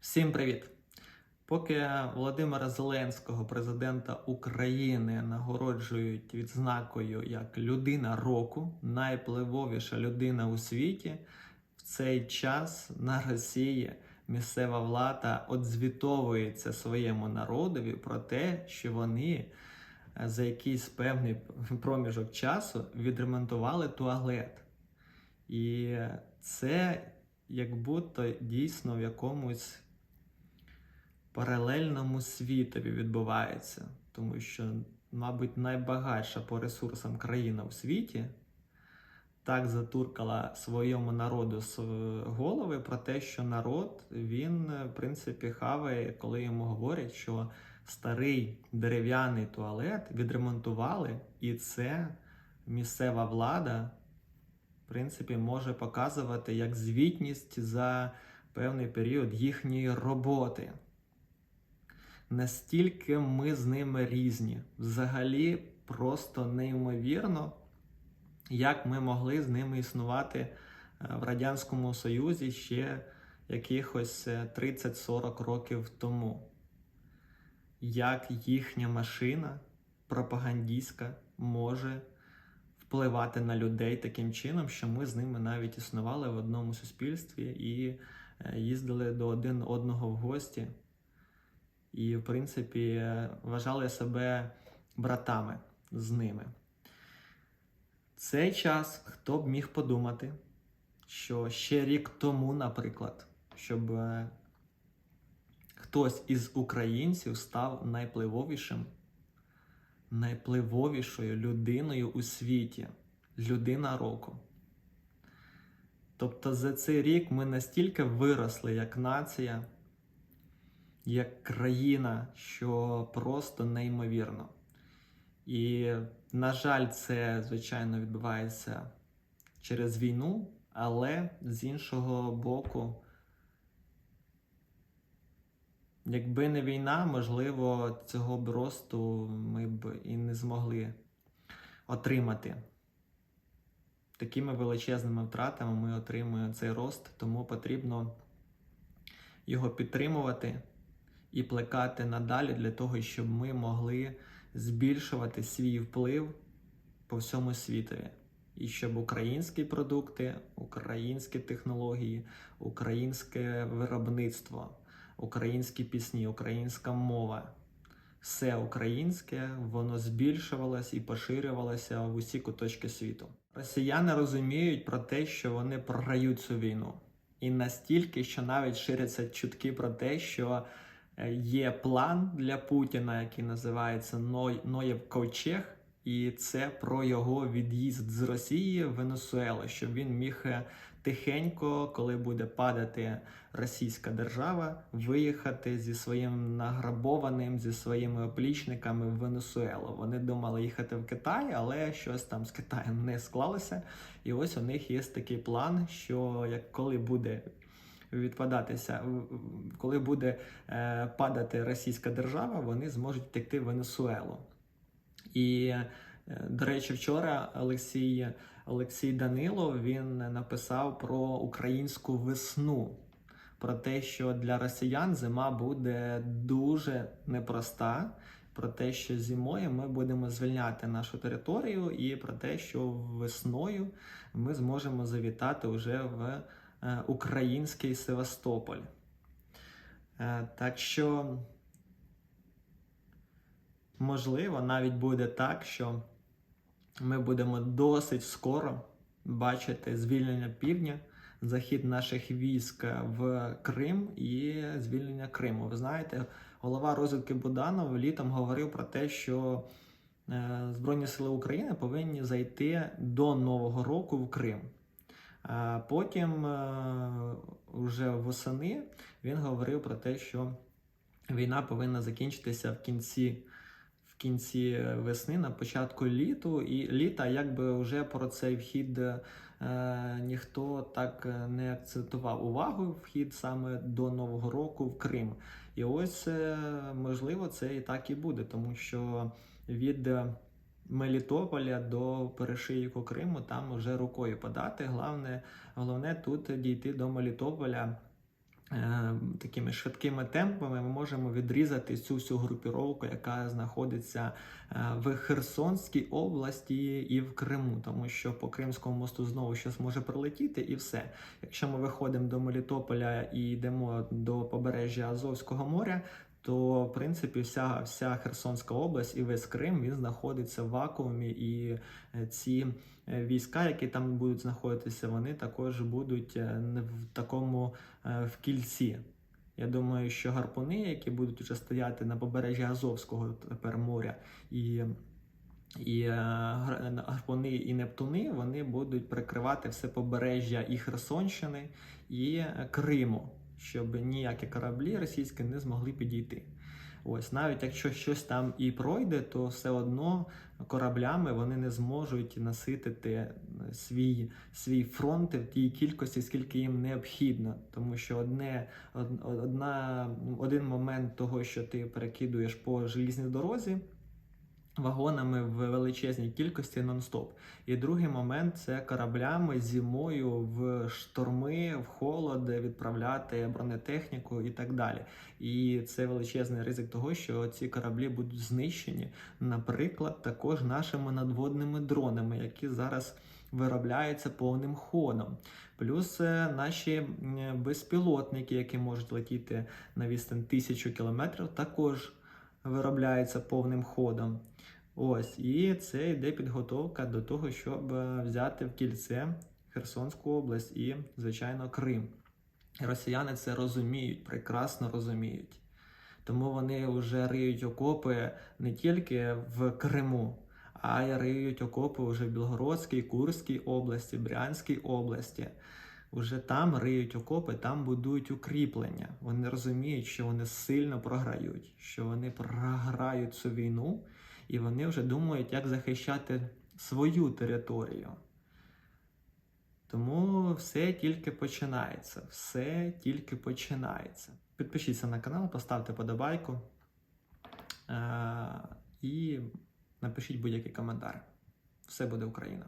Всім привіт! Поки Володимира Зеленського, президента України, нагороджують відзнакою як людина року, найвпливовіша людина у світі, в цей час на Росії місцева влада одзвітовується своєму народові про те, що вони е, за якийсь певний проміжок часу відремонтували туалет. І це як будто дійсно в якомусь паралельному світові відбувається, тому що, мабуть, найбагатша по ресурсам країна у світі так затуркала своєму народу з голови про те, що народ він, в принципі, хаває, коли йому говорять, що старий дерев'яний туалет відремонтували, і це місцева влада, в принципі, може показувати як звітність за певний період їхньої роботи. Настільки ми з ними різні. Взагалі просто неймовірно, як ми могли з ними існувати е, в Радянському Союзі ще якихось е, 30-40 років тому. Як їхня машина пропагандистська може впливати на людей таким чином, що ми з ними навіть існували в одному суспільстві і е, їздили до один одного в гості і, в принципі, вважали себе братами з ними. Цей час хто б міг подумати, що ще рік тому, наприклад, щоб е, хтось із українців став найпливовішим, найпливовішою людиною у світі, людина року. Тобто за цей рік ми настільки виросли як нація як країна, що просто неймовірно. І, на жаль, це, звичайно, відбувається через війну, але з іншого боку, якби не війна, можливо, цього б росту ми б і не змогли отримати. Такими величезними втратами ми отримуємо цей рост, тому потрібно його підтримувати і плекати надалі для того, щоб ми могли збільшувати свій вплив по всьому світові. І щоб українські продукти, українські технології, українське виробництво, українські пісні, українська мова, все українське, воно збільшувалось і поширювалося в усі куточки світу. Росіяни розуміють про те, що вони програють цю війну. І настільки, що навіть ширяться чутки про те, що є план для Путіна, який називається Ноєв Ковчег, і це про його від'їзд з Росії в Венесуелу, щоб він міг е, тихенько, коли буде падати російська держава, виїхати зі своїм награбованим, зі своїми оплічниками в Венесуелу. Вони думали їхати в Китай, але щось там з Китаєм не склалося. І ось у них є такий план, що як коли буде відпадатися. Коли буде е, падати російська держава, вони зможуть втекти в Венесуелу. І, е, до речі, вчора Олексій Олексій Данилов він написав про українську весну. Про те, що для росіян зима буде дуже непроста, про те, що зимою ми будемо звільняти нашу територію, і про те, що весною ми зможемо завітати вже в український Севастополь. Е, так що, можливо, навіть буде так, що ми будемо досить скоро бачити звільнення півдня, захід наших військ в Крим і звільнення Криму. Ви знаєте, голова розвідки Буданов літом говорив про те, що е, Збройні Сили України повинні зайти до Нового року в Крим. Потім вже восени він говорив про те, що війна повинна закінчитися в кінці кінці весни, на початку літу, і літа, якби вже про цей вхід е, ніхто так не акцентував увагу, вхід саме до Нового року в Крим. І ось е, можливо це і так і буде, тому що від Мелітополя до перешийку Криму там вже рукою подати. Головне, головне тут дійти до Мелітополя е, такими швидкими темпами ми можемо відрізати цю всю групіровку, яка знаходиться е, в Херсонській області і в Криму, тому що по Кримському мосту знову щось може прилетіти, і все. Якщо ми виходимо до Мелітополя і йдемо до побережжя Азовського моря, то в принципі вся, вся Херсонська область і весь Крим він знаходиться в вакуумі, і е, ці е, війська, які там будуть знаходитися, вони також будуть е, в такому в кільці. Я думаю, що гарпуни, які будуть вже стояти на побережжі Азовського тепер моря, і, і гарпуни і Нептуни, вони будуть прикривати все побережжя і Херсонщини, і Криму, щоб ніякі кораблі російські не змогли підійти. Ось навіть якщо щось там і пройде, то все одно кораблями вони не зможуть наситити е, свій, свій фронт в тій кількості, скільки їм необхідно. Тому що одне, одна, один момент того, що ти перекидуєш по желізній дорозі. Вагонами в величезній кількості нон-стоп. І другий момент це кораблями зимою в шторми, в холод відправляти бронетехніку і так далі. І це величезний ризик того, що ці кораблі будуть знищені, наприклад, також нашими надводними дронами, які зараз виробляються повним ходом. Плюс е, наші безпілотники, які можуть летіти на відстань тисячу кілометрів, також виробляються повним ходом. Ось, і це йде підготовка до того, щоб е, взяти в кільце Херсонську область і, звичайно, Крим. Росіяни це розуміють, прекрасно розуміють. Тому вони вже риють окопи не тільки в Криму, а й риють окопи вже в Білгородській, Курській області, Брянській області. Уже там риють окопи, там будують укріплення. Вони розуміють, що вони сильно програють, що вони програють цю війну, і вони вже думають, як захищати свою територію. Тому все тільки починається. Все тільки починається. Підпишіться на канал, поставте подобайку е- і напишіть будь-який коментар. Все буде Україна!